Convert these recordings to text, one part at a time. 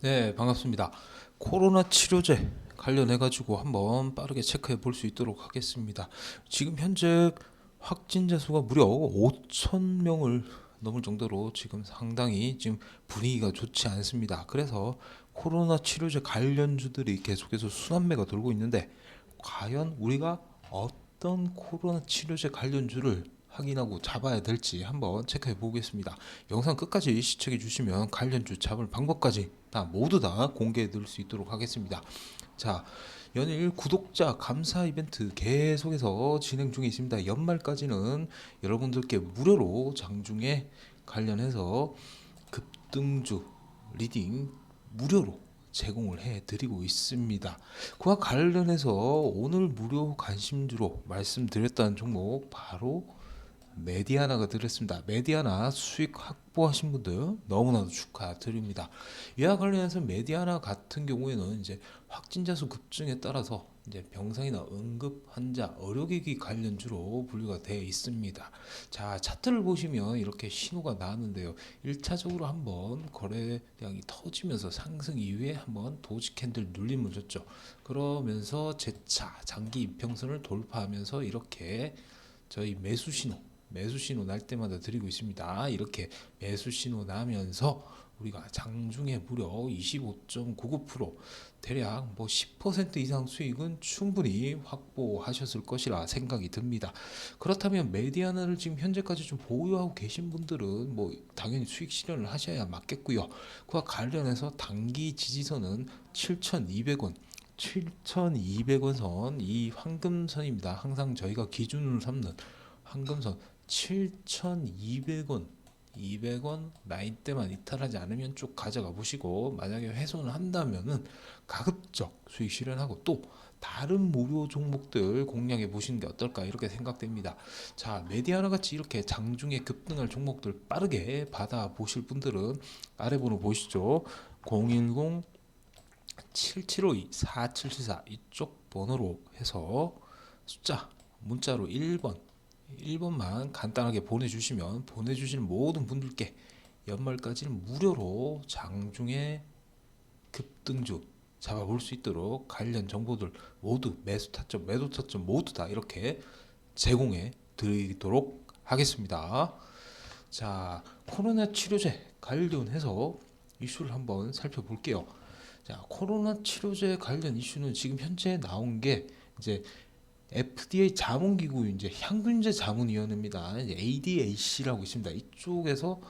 네, 반갑습니다. 코로나 치료제 관련해 가지고 한번 빠르게 체크해 볼 수 있도록 하겠습니다. 지금 현재 확진자 수가 무려 5천 명을 넘을 정도로 지금 상당히 지금 분위기가 좋지 않습니다. 그래서 코로나 치료제 관련주들이 계속해서 순환매가 돌고 있는데 과연 우리가 어떤 코로나 치료제 관련주를 확인하고 잡아야 될지 한번 체크해 보겠습니다. 영상 끝까지 시청해 주시면 관련 주 잡을 방법까지 다 모두 다 공개해 드릴 수 있도록 하겠습니다. 자, 연일 구독자 감사 이벤트 계속해서 진행 중에 있습니다. 연말까지는 여러분들께 무료로 장중에 관련해서 급등주 리딩 무료로 제공을 해 드리고 있습니다. 그와 관련해서 오늘 무료 관심주로 말씀드렸던 종목 바로 메디아나가 들었습니다. 메디아나 수익 확보하신 분들 너무나도 축하드립니다. 이와 관련해서 메디아나 같은 경우에는 이제 확진자 수 급증에 따라서 이제 병상이나 응급 환자, 의료기기 관련주로 분류가 되어 있습니다. 자, 차트를 보시면 이렇게 신호가 나왔는데요. 1차적으로 한번 거래량이 터지면서 상승 이후에 한번 도지 캔들 눌림을 줬죠. 그러면서 재차 장기 이평선을 돌파하면서 이렇게 저희 매수 신호 매수 신호 날 때마다 드리고 있습니다. 이렇게 매수 신호 나면서 우리가 장중에 무려 25.99% 대략 뭐 10% 이상 수익은 충분히 확보하셨을 것이라 생각이 듭니다. 그렇다면 메디아나를 지금 현재까지 좀 보유하고 계신 분들은 뭐 당연히 수익 실현을 하셔야 맞겠고요. 그와 관련해서 단기 지지선은 7,200원 7,200원 선 이 황금선입니다. 항상 저희가 기준으로 삼는 황금선 7,200원 200원 라인 때만 이탈하지 않으면 쭉 가져가 보시고 만약에 훼손을 한다면은 가급적 수익 실현하고 또 다른 무료 종목들 공략해 보시는 게 어떨까 이렇게 생각됩니다. 자, 메디아나 같이 이렇게 장중에 급등할 종목들 빠르게 받아 보실 분들은 아래 번호 보시죠. 010 7752 4774 이쪽 번호로 해서 숫자 문자로 1번 1번만 간단하게 보내주시면 보내주신 모든 분들께 연말까지는 무료로 장중에 급등주 잡아볼 수 있도록 관련 정보들 모두 매수 타점, 매도 타점 모두 다 이렇게 제공해 드리도록 하겠습니다. 자, 코로나 치료제 관련해서 이슈를 한번 살펴볼게요. 자, 코로나 치료제 관련 이슈는 지금 현재 나온 게 이제 FDA 자문기구 이제 향균제 자문위원회입니다. ADAC라고 있습니다. 이쪽에서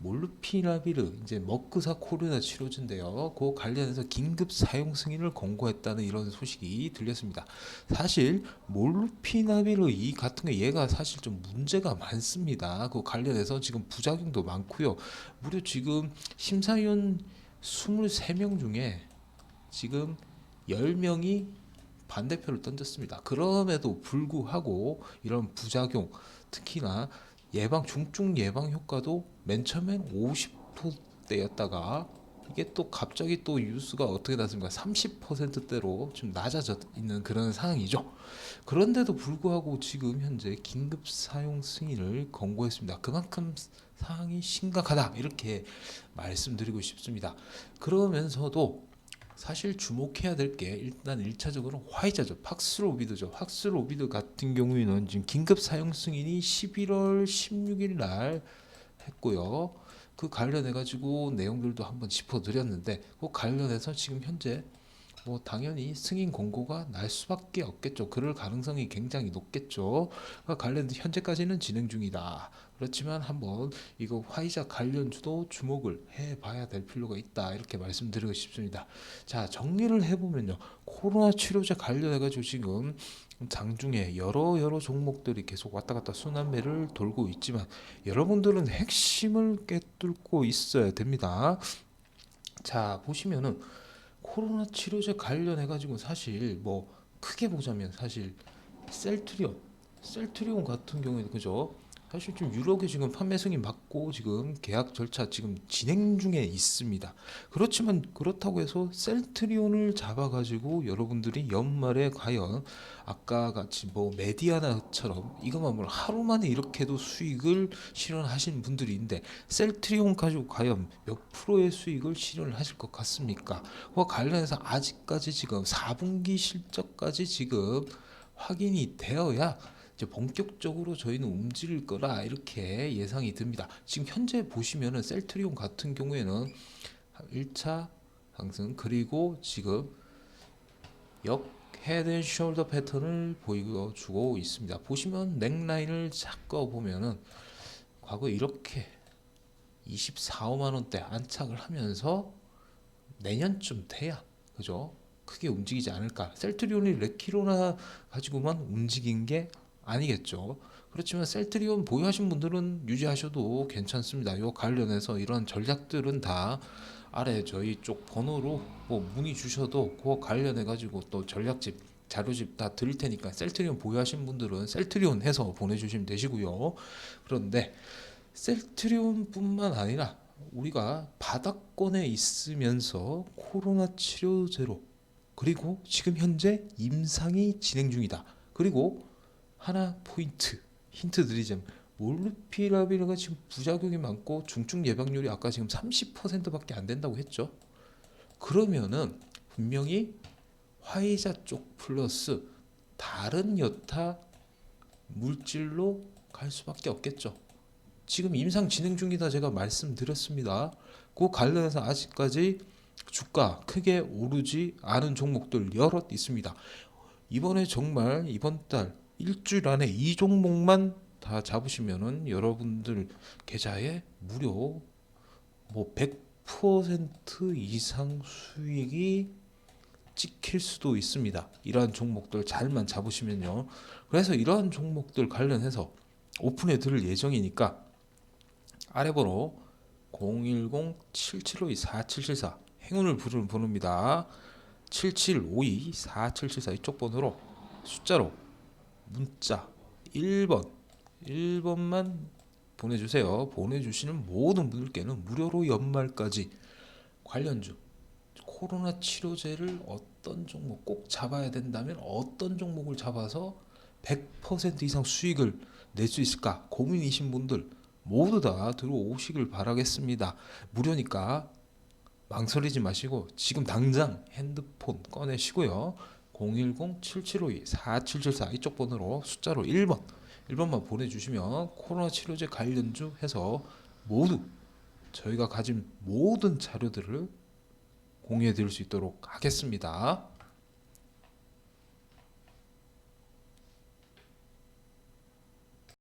몰루피라비르 이제 머크사 코로나 치료제인데요. 그 관련해서 긴급 사용 승인을 권고했다는 이런 소식이 들렸습니다. 사실 몰루피나비르 이 같은 게 얘가 사실 좀 문제가 많습니다. 그 관련해서 지금 부작용도 많고요. 무려 지금 심사위원 23명 중에 지금 10명이 반대표를 던졌습니다. 그럼에도 불구하고 이런 부작용, 특히나 예방 중증 예방 효과도 맨 처음엔 50%대였다가 이게 또 갑자기 또 뉴스가 어떻게 났습니까? 30%대로 좀 낮아져 있는 그런 상황이죠. 그런데도 불구하고 지금 현재 긴급 사용 승인을 권고했습니다. 그만큼 상황이 심각하다 이렇게 말씀드리고 싶습니다. 그러면서도 사실 주목해야 될 게 일단 1차적으로 화이자죠. 팍스로비드죠. 팍스로비드 같은 경우에는 지금 긴급 사용 승인이 11월 16일 날 했고요. 그 관련해 가지고 내용들도 한번 짚어 드렸는데 그 관련해서 지금 현재 뭐 당연히 승인 공고가 날 수밖에 없겠죠. 그럴 가능성이 굉장히 높겠죠. 그 관련 현재까지는 진행 중이다. 그렇지만 한번 이거 화이자 관련주도 주목을 해봐야 될 필요가 있다 이렇게 말씀드리고 싶습니다. 자 정리를 해보면요, 코로나 치료제 관련해가지고 지금 장중에 여러 여러 종목들이 계속 왔다 갔다 순환매를 돌고 있지만 여러분들은 핵심을 깨뚫고 있어야 됩니다. 자 보시면은 코로나 치료제 관련해 가지고 사실 뭐 크게 보자면 사실 셀트리온 셀트리온 같은 경우에는 그죠 사실 지금 유럽에 지금 판매 승인 받고 지금 계약 절차 지금 진행 중에 있습니다. 그렇지만 그렇다고 해서 셀트리온을 잡아가지고 여러분들이 연말에 과연 아까 같이 뭐 메디아나처럼 이것만 뭐 하루 만에 이렇게도 수익을 실현하신 분들인데 셀트리온 가지고 과연 몇 프로의 수익을 실현하실 것 같습니까? 그와 관련해서 아직까지 지금 4분기 실적까지 지금 확인이 되어야 이제 본격적으로 저희는 움직일 거라 이렇게 예상이 듭니다. 지금 현재 보시면은 셀트리온 같은 경우에는 1차 상승 그리고 지금 역 헤드 앤 숄더 패턴을 보여주고 있습니다. 보시면 넥라인을 잡고 보면은 과거 이렇게 24, 5만 원대 안착을 하면서 내년쯤 돼야 그죠? 크게 움직이지 않을까. 셀트리온이 레키로나 가지고만 움직인 게 아니겠죠. 그렇지만 셀트리온 보유하신 분들은 유지하셔도 괜찮습니다. 이 관련해서 이런 전략들은 다 아래 저희 쪽 번호로 뭐 문의 주셔도 그 관련해 가지고 또 전략집 자료집 다 드릴 테니까 셀트리온 보유하신 분들은 셀트리온 해서 보내주시면 되시고요. 그런데 셀트리온뿐만 아니라 우리가 바닥권에 있으면서 코로나 치료제로 그리고 지금 현재 임상이 진행 중이다. 그리고 하나 포인트 힌트 드리자면 몰루피라비르가 지금 부작용이 많고 중증 예방률이 아까 지금 30%밖에 안 된다고 했죠. 그러면은 분명히 화이자 쪽 플러스 다른 여타 물질로 갈 수밖에 없겠죠. 지금 임상 진행 중이다 제가 말씀드렸습니다. 그 관련해서 아직까지 주가 크게 오르지 않은 종목들 여럿 있습니다. 이번에 정말 이번 달 일주일 안에 이 종목만 다 잡으시면은 여러분들 계좌에 무려 뭐100% 이상 수익이 찍힐 수도 있습니다. 이러한 종목들 잘만 잡으시면요. 그래서 이러한 종목들 관련해서 오픈해 드릴 예정이니까 아래 번호 010-7752-4774 행운을 부르는 번호입니다. 7752-4774 이쪽 번호로 숫자로 문자 1번 1번만 보내주세요. 보내주시는 모든 분들께는 무료로 연말까지 관련주 코로나 치료제를 어떤 종목 꼭 잡아야 된다면 어떤 종목을 잡아서 100% 이상 수익을 낼 수 있을까 고민이신 분들 모두 다 들어오시길 바라겠습니다. 무료니까 망설이지 마시고 지금 당장 핸드폰 꺼내시고요. 010-7752-4774 이쪽 번호로 숫자로 1번 1번만 보내주시면 코로나 치료제 관련주 해서 모두 저희가 가진 모든 자료들을 공유해 드릴 수 있도록 하겠습니다.